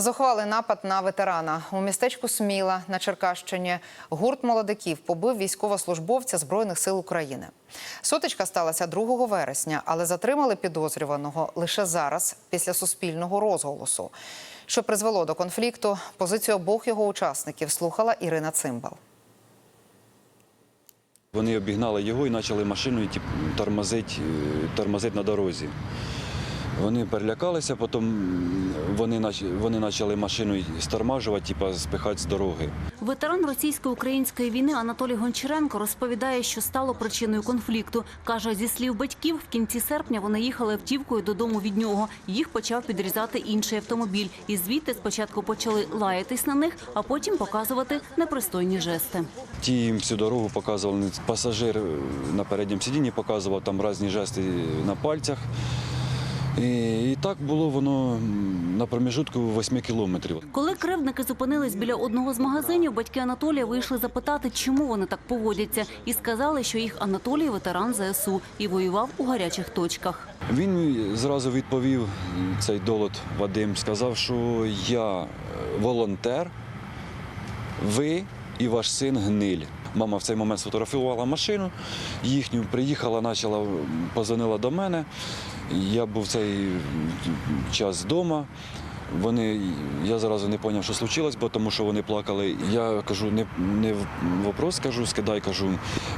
Зухвалий напад на ветерана у містечку Сміла на Черкащині. Гурт молодиків побив військовослужбовця збройних сил України. Сутичка сталася 2 вересня, але затримали підозрюваного лише зараз, після суспільного розголосу. Що призвело до конфлікту, позицію обох його учасників слухала Ірина Цимбал. Вони обігнали його і почали машиною тип, тормозити, е, тормозити на дорозі. Вони перелякалися, потім вони, вони почали машиною стормажувати, типу, спихати з дороги. Ветеран російсько-української війни Анатолій Гончаренко розповідає, що стало причиною конфлікту. Каже, зі слів батьків, в кінці серпня вони їхали автівкою додому від нього. Їх почав підрізати інший автомобіль. І звідти спочатку почали лаятись на них, а потім показувати непристойні жести. Ті їм всю дорогу показували. Пасажир на передньому сидінні показував там різні жести на пальцях. І, так було воно на проміжутку 8 кілометрів. Коли кривдники зупинились біля одного з магазинів, батьки Анатолія вийшли запитати, чому вони так поводяться, і сказали, що їх Анатолій ветеран ЗСУ і воював у гарячих точках. Він зразу відповів, цей долот Вадим, сказав, що я е, волонтер, ви і ваш син гниль. Мама в цей момент сфотографувала машину їхню, приїхала, почала, позвонила до мене. Я був цей час вдома. Вони, я зразу не зрозумів, що случилось, бо тому що вони плакали. Я кажу, не, не вопрос, кажу, скидай, кажу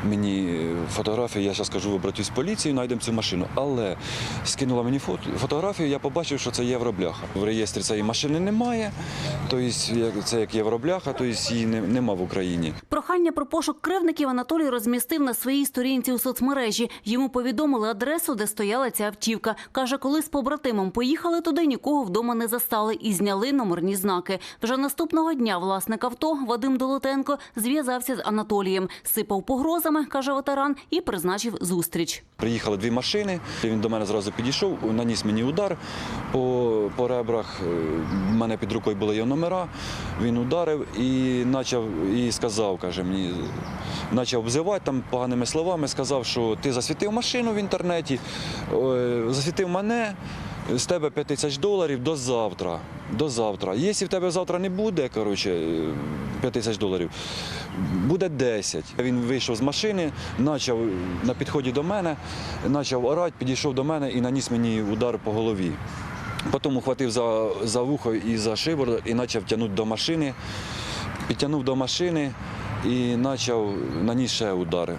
мені фотографію, я зараз кажу, обратюсь в поліцію, знайдемо цю машину. Але скинула мені фото, фотографію, я побачив, що це євробляха. В реєстрі цієї машини немає, тобто це як євробляха, тобто її не, нема в Україні. Прохання про пошук кривдників Анатолій розмістив на своїй сторінці у соцмережі. Йому повідомили адресу, де стояла ця автівка. Каже, коли з побратимом поїхали туди, нікого вдома не застали і зняли номерні знаки. Вже наступного дня власник авто Вадим Долотенко зв'язався з Анатолієм, сипав погрозами, каже ветеран, і призначив зустріч. Приїхали дві машини. Він до мене зразу підійшов, наніс мені удар по, по ребрах. У мене під рукою були його номера. Він ударив і почав і сказав, каже мені, почав обзивати там поганими словами. Сказав, що ти засвітив машину в інтернеті, е, засвітив мене. З тебе 5 тисяч доларів до завтра. До завтра. Якщо в тебе завтра не буде, коротше, 5 тисяч доларів, буде 10. Він вийшов з машини, почав на підході до мене, почав орати, підійшов до мене і наніс мені удар по голові. Потім ухватив за, за вухо і за шиворот і почав тягнути до машини. Підтягнув до машини і почав наніс ще удари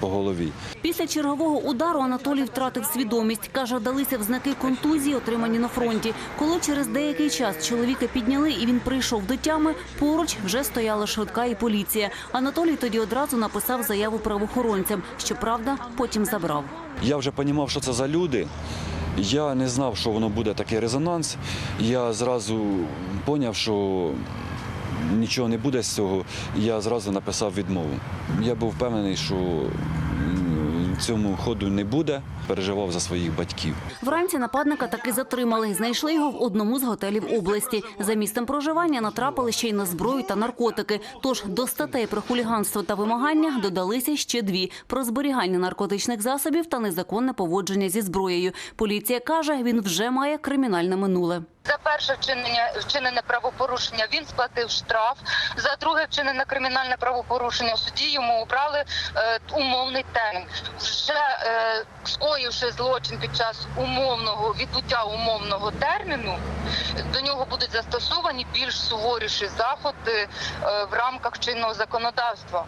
по голові. Після чергового удару Анатолій втратив свідомість. Каже, далися в знаки контузії, отримані на фронті. Коли через деякий час чоловіка підняли і він прийшов до тями, поруч вже стояла швидка і поліція. Анатолій тоді одразу написав заяву правоохоронцям. Щоправда, потім забрав. Я вже розумів, що це за люди. Я не знав, що воно буде такий резонанс. Я зразу зрозумів, що нічого не буде з цього. Я зразу написав відмову. Я був впевнений, що цьому ходу не буде. Переживав за своїх батьків. Вранці нападника таки затримали. Знайшли його в одному з готелів області. За місцем проживання натрапили ще й на зброю та наркотики. Тож до статей про хуліганство та вимагання додалися ще дві – про зберігання наркотичних засобів та незаконне поводження зі зброєю. Поліція каже, він вже має кримінальне минуле. За перше вчинення вчинене правопорушення він сплатив штраф. За друге вчинене кримінальне правопорушення в суді йому обрали е, умовний термін. Вже е, скоївши злочин під час умовного відбуття умовного терміну, до нього будуть застосовані більш суворіші заходи е, в рамках чинного законодавства.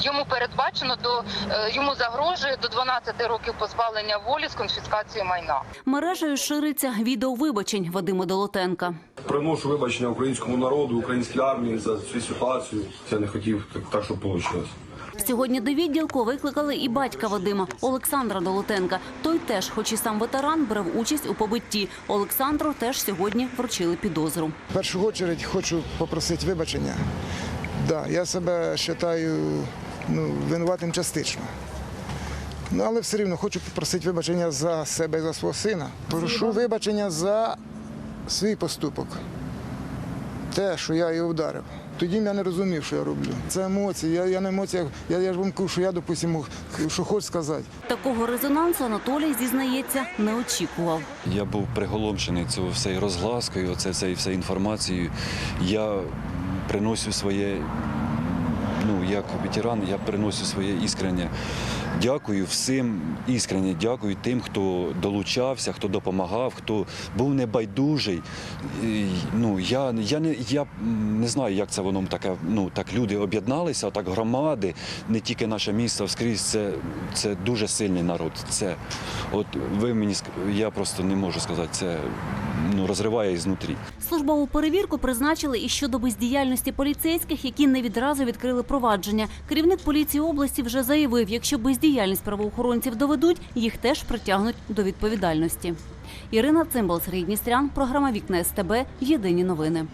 Йому передбачено до е, йому загрожує до 12 років позбавлення волі з конфіскацією майна. Мережею шириться відео вибачень Вадима Долотенка. Приношу вибачення українському народу, українській армії за цю ситуацію. Я не хотів так, так щоб вийшло. Сьогодні до відділку викликали і батька Вадима Олександра Долотенка. Той теж, хоч і сам ветеран, брав участь у побитті. Олександру теж сьогодні вручили підозру. В першу чергу хочу попросити вибачення. Да, я себе вважаю ну, винуватим частично. Ну, але все рівно хочу попросити вибачення за себе і за свого сина. Прошу вибачення за свій поступок. Те, що я його вдарив. Тоді я не розумів, що я роблю. Це емоції. Я, я на емоціях, я, я ж вам кажу, що я, допустимо, що хочу сказати. Такого резонансу Анатолій зізнається не очікував. Я був приголомшений цього всією розгласкою, оце, цією всією інформацією. Я приносю своє, як ветеран, я приносю своє іскреннє. Дякую всім, іскренне дякую тим, хто долучався, хто допомагав, хто був небайдужий. Ну, я, я, не, я не знаю, як це воно таке. Ну, так люди об'єдналися, так громади, не тільки наше місто скрізь. Це, це дуже сильний народ. Це, от ви мені я просто не можу сказати, це ну, розриває ізнутрі. Службову перевірку призначили і щодо бездіяльності поліцейських, які не відразу відкрили провадження. Керівник поліції області вже заявив, якщо бездіяльність правоохоронців доведуть, їх теж притягнуть до відповідальності. Ірина Цимбал, Сергій Дністрян, програма Вікна СТБ. Єдині новини.